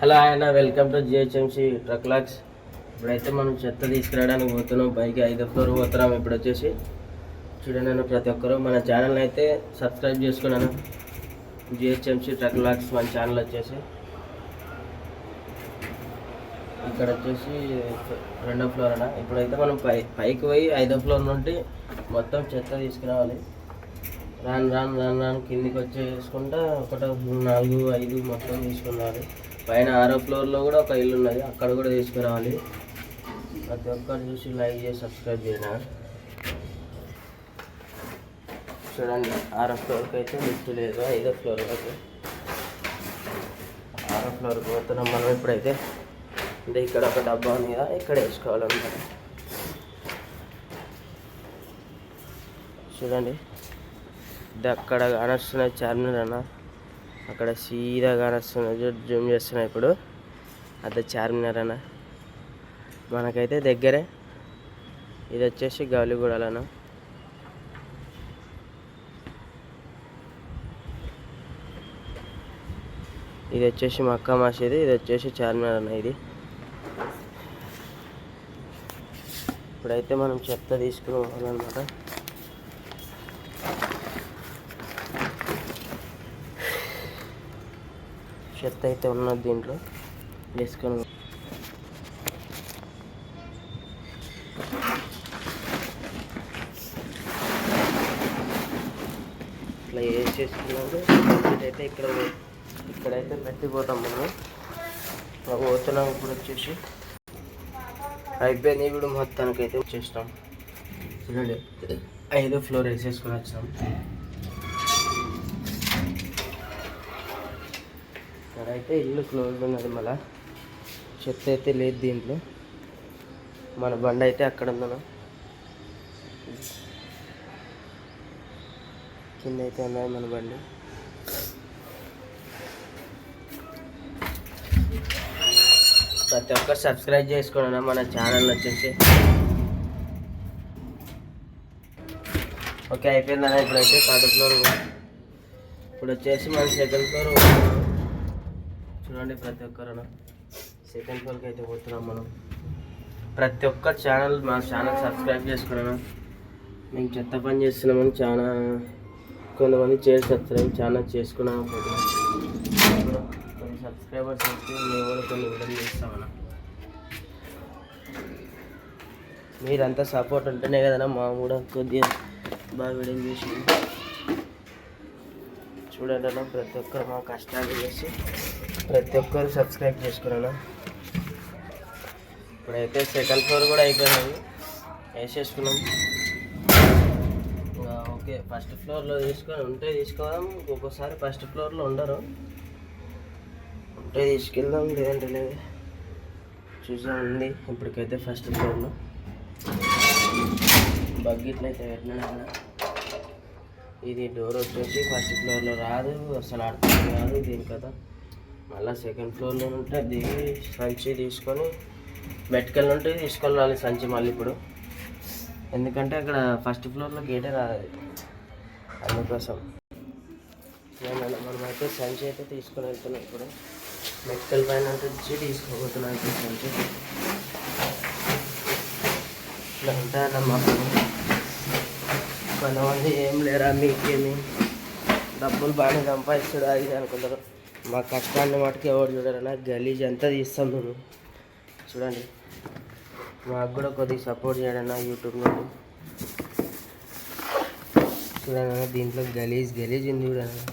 Hello ఆయన welcome to GHMC truck లాక్స్ ఇప్పుడైతే మనం చెత్త తీసుకురావడానికి పోతున్నాం. పైకి ఐదో ఫ్లోర్ పోతున్నాం. ఇప్పుడు వచ్చేసి చూడండి ప్రతి ఒక్కరు మన ఛానల్ని అయితే సబ్స్క్రైబ్ చేసుకున్నాను జిహెచ్ఎంసి ట్రక్ లాక్స్ మన ఛానల్ వచ్చేసి. ఇక్కడ వచ్చేసి రెండో ఫ్లోర్ అన్న. ఇప్పుడైతే మనం పై పైకి పోయి ఐదో ఫ్లోర్ నుండి మొత్తం చెత్త తీసుకురావాలి. రాను రాను రాను రాను కిందికి వచ్చేసుకుంటా ఒకటి నాలుగు ఐదు మొత్తం తీసుకురావాలి పైన ఆరో ఫ్లోర్లో కూడా ఒక ఇల్లు ఉన్నది. అక్కడ కూడా తీసుకురావాలి. ప్రతి ఒక్కరు చూసి లైక్ చేసి సబ్స్క్రైబ్ చేయనా చూడండి ఆరో ఫ్లోర్కి అయితే లిఫ్ట్ లేదు ఐదో ఫ్లోర్ వరకు. ఆరో ఫ్లోర్కి పోతున్నాం మనం ఇప్పుడైతే. అంటే ఇక్కడ ఒక డబ్బా ఉంది కదా ఇక్కడ వేసుకోవాలన్నమాట. చూడండి ఇది అక్కడ కానొస్తున్నాయి చార్మినార్ అన్న. అక్కడ సీదా కానొస్తున్నాయి జూమ్ చేస్తున్నా ఇప్పుడు. అదే చార్మినార్ అన్న. మనకైతే దగ్గరే. ఇది వచ్చేసి గౌలిగూడలన్న ఇది వచ్చేసి మక్కా మసీదు ఇది వచ్చేసి చార్మినార్ అన్న ఇది. ఇప్పుడైతే మనం చెత్త తీసుకుని పోవాలన్నమాట. చెత్త అయితే ఉన్నది దీంట్లో. వేసుకొని ఇట్లా వేసేసుకున్నాక అయితే ఇక్కడ ఇక్కడైతే పెట్టిపోతాం మనం. ఇట్లా పోతున్నాం ఇప్పుడు వచ్చేసి అయిపోయింది ఇప్పుడు మొత్తానికి అయితే వచ్చేస్తాం. చూడండి ఐదో ఫ్లోర్ వేసేసుకొని వచ్చాం. ఇక్కడైతే ఇల్లు క్లోజ్ ఉన్నది మళ్ళా. చెత్త అయితే లేదు దీంట్లో. మన బండి అయితే అక్కడ ఉందను కింద అయితే ఉన్నాయి మన బండి. ప్రతి ఒక్కరు సబ్స్క్రైబ్ చేసుకోండి మన ఛానల్ వచ్చేసి. ఓకే అయిపోయిందన్న ఇప్పుడైతే థర్డ్ ఫ్లోర్ ఇప్పుడు వచ్చేసి మన సెకండ్ ఫ్లోర్ చూడండి ప్రతి ఒక్కరు సెకండ్ ఫ్లోర్కి అయితే పోతున్నాం మనం. ప్రతి ఒక్క ఛానల్ మా ఛానల్ సబ్స్క్రైబ్ చేసుకున్నాను మేము చెత్త పని చేస్తున్నామని చాలా కొంతమంది చేసి సబ్స్క్రైబ్ చాలా చేసుకున్నాము కొన్ని సబ్స్క్రైబర్స్ వస్తే మేము కూడా కొన్ని వీడియోలు చేస్తామన్న మీరంతా సపోర్ట్ ఉంటేనే కదన్నా మా కూడా కొద్దిగా బాగా వీడియోలు చేసి చూడండి అన్న ప్రతి ఒక్కరు మా కష్టాలు చేసి ప్రతి ఒక్కరు సబ్స్క్రైబ్ చేసుకున్నాను ఇప్పుడైతే సెకండ్ ఫ్లోర్ కూడా అయిపోయినది వేసేసుకున్నాం. ఓకే ఫస్ట్ ఫ్లోర్లో తీసుకొని ఉంటే తీసుకోవడం ఒక్కొక్కసారి ఫస్ట్ ఫ్లోర్లో ఉండరు. ఉంటే తీసుకెళ్దాం లేదంటే లేదు. చూసా ఉంది ఇప్పటికైతే ఫస్ట్ ఫ్లోర్లో బగ్గిట్లయితే పెట్టినా ఇది డోర్ వచ్చేసి ఫస్ట్ ఫ్లోర్లో రాదు అసలు అర్థం కాదు దీని కదా మళ్ళీ సెకండ్ ఫ్లోర్లో ఉంటే దిగి సంచి తీసుకొని మెట్కెళ్ళి ఉంటే తీసుకెళ్ళాలి సంచి మళ్ళీ ఇప్పుడు. ఎందుకంటే అక్కడ ఫస్ట్ ఫ్లోర్లో గేటే రాదు అందుకోసం. మనమైతే సంచి అయితే తీసుకొని వెళ్తున్నాం ఇప్పుడు. మెట్కెల్ పైన వచ్చి తీసుకోబోతున్నాం ఇప్పుడు సంచి. ఇట్లా ఉంటాయన్నమ్మా కొంతమంది ఏం లేరా మీకేమి? డబ్బులు బాగానే సంపాదిస్తాడు అది అనుకుంటారు. మా కష్టాన్ని మటుకు ఎవరు చూడరన్నా గలీజ్ అంతా తీస్తాం మేము. చూడండి. మాకు కూడా కొద్దిగా సపోర్ట్ చేయడన్నా యూట్యూబ్ నుండి. చూడండి దీంట్లో గలీజ్ గలీజ్ ఉంది చూడన్నా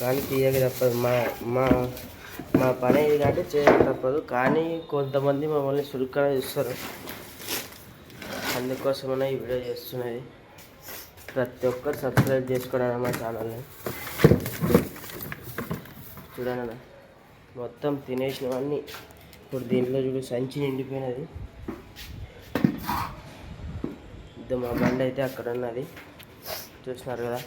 కానీ తీయక తప్పదు. మా మా మా పని ఇది కాబట్టి చేయక తప్పదు. కానీ కొంతమంది మమ్మల్ని చురుగ్గా చూస్తారు. అందుకోసమనే ఈ వీడియో చేస్తున్నది. ప్రతి ఒక్కరు సబ్స్క్రైబ్ చేసుకోవడం మా ఛానల్ని చూడండి మొత్తం తినేసినవన్నీ ఇప్పుడు దీంట్లో చూడు సంచి నిండిపోయినది. ఇద్దరు మా బండి అయితే అక్కడ ఉన్నది. చూసినారు కదా?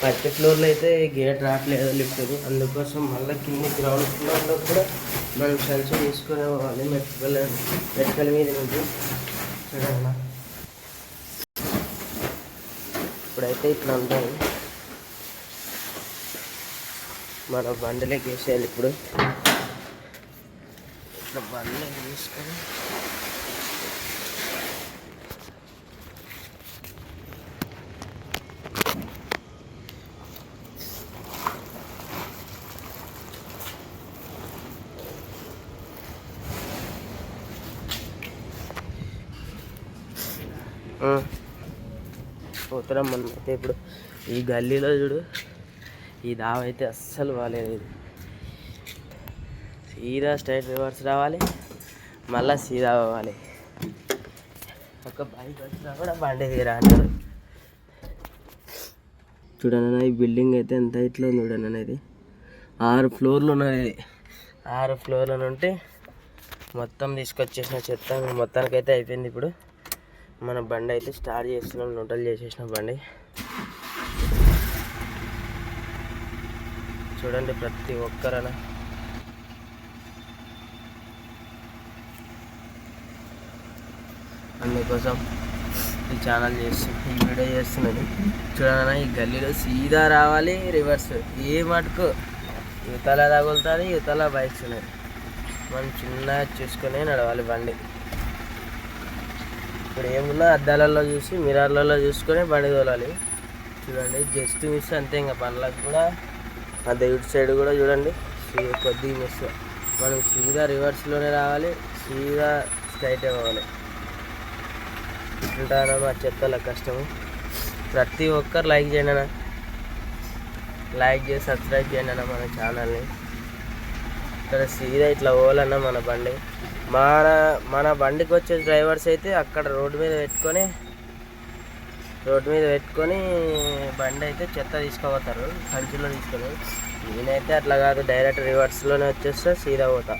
ఫస్ట్ ఫ్లోర్లో అయితే గేట్ రావట్లేదు లిఫ్ట్ అందుకోసం మళ్ళీ కింద గ్రౌండ్ ఫ్లోర్లో కూడా మనం సంచి తీసుకునే పోవాలి మెట్కల మెట్కల మీద నుంచి చూడండి ఇప్పుడైతే ఇట్లా ఉంటాయి. మన బండలోకి వేసేయాలి ఇప్పుడు. ఇట్లా బండలోకి తీసుకొని పోతున్నాం మనం అయితే ఇప్పుడు. ఈ గల్లీలో చూడు. ఈ దావ అయితే అస్సలు బాగాలేదు ఇది. సీదా స్ట్రైట్ రివర్స్ రావాలి మళ్ళా సీదా పోవాలి. ఒక బైక్ వచ్చినా కూడా బండి తీరా అంటారు. చూడన్న ఈ బిల్డింగ్ అయితే ఎంత ఇట్లా ఉంది చూడన్న అనేది ఆరు ఫ్లోర్లు ఉన్నది ఇది. ఆరు ఫ్లోర్లు ఉంటే మొత్తం తీసుకొచ్చేసిన చెత్త మొత్తానికైతే అయిపోయింది ఇప్పుడు. మన బండి అయితే స్టార్ట్ చేస్తున్నాం నూటలు చేసేసిన బండి. చూడండి ప్రతి ఒక్కరన. అందుకోసం ఈ ఛానల్ చేస్తుంది ఈ వీడియో చేస్తున్నాను. చూడనా ఈ గల్లీలో సీదా రావాలి రివర్స్ ఏ మటుకు? యువతల తగులుతుంది యువతల బైక్స్ ఉన్నాయి. మనం చిన్నగా చూసుకొని నడవాలి బండి. ఇప్పుడు ఏమున్నా అద్దాలలో చూసి మిరార్లలో చూసుకొని బండి తోలాలి. చూడండి జస్ట్ మిస్ అంతే ఇంకా బండ్లకు కూడా అదే ఇటు సైడ్ కూడా చూడండి. కొద్దిగా మిస్. మనం సీదా రివర్స్లోనే రావాలి సీదా స్ట్రైట్ అవ్వాలి ఇట్లుంటారా మా చెత్తల కష్టము. ప్రతి ఒక్కరు లైక్ చేయండి అన్న. లైక్ చేసి సబ్స్క్రైబ్ చేయండి అన్న మన ఛానల్ని ఇక్కడ సీదా ఇట్లా పోవాలన్న మన బండి. మన మన బండికి వచ్చే డ్రైవర్స్ అయితే అక్కడ రోడ్డు మీద పెట్టుకొని రోడ్డు మీద పెట్టుకొని బండి అయితే చెత్త తీసుకుపోతారు సంచిలో తీసుకొని. నేనైతే అట్లా కాదు డైరెక్ట్ రివర్స్లోనే వచ్చేస్తే సీదా పోతా.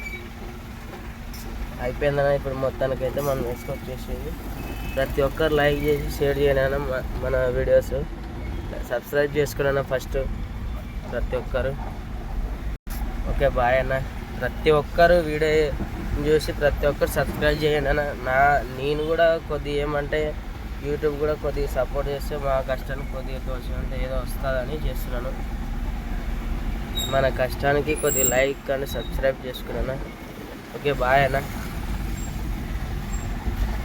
అయిపోయిందన్న ఇప్పుడు మొత్తానికి అయితే మనం వేసుకొచ్చేసేది ప్రతి ఒక్కరు లైక్ చేసి షేర్ చేయనైనా అన్న మన వీడియోస్. సబ్స్క్రైబ్ చేసుకున్నాను ఫస్ట్ ప్రతి ఒక్కరు. ఓకే బాయ్ అన్న. ప్రతి ఒక్కరు వీడియో చూసి ప్రతి ఒక్కరు సబ్స్క్రైబ్ చేయండి అన్న. నా నేను కూడా కొద్దిగా ఏమంటే యూట్యూబ్ కూడా కొద్దిగా సపోర్ట్ చేస్తే మా కష్టానికి కొద్దిగా తోచి అంటే ఏదో వస్తుందని చేస్తున్నాను. మన కష్టానికి కొద్దిగా లైక్ అండ్ సబ్స్క్రైబ్ చేసుకున్నాను? ఓకే బాయ్ అన్న.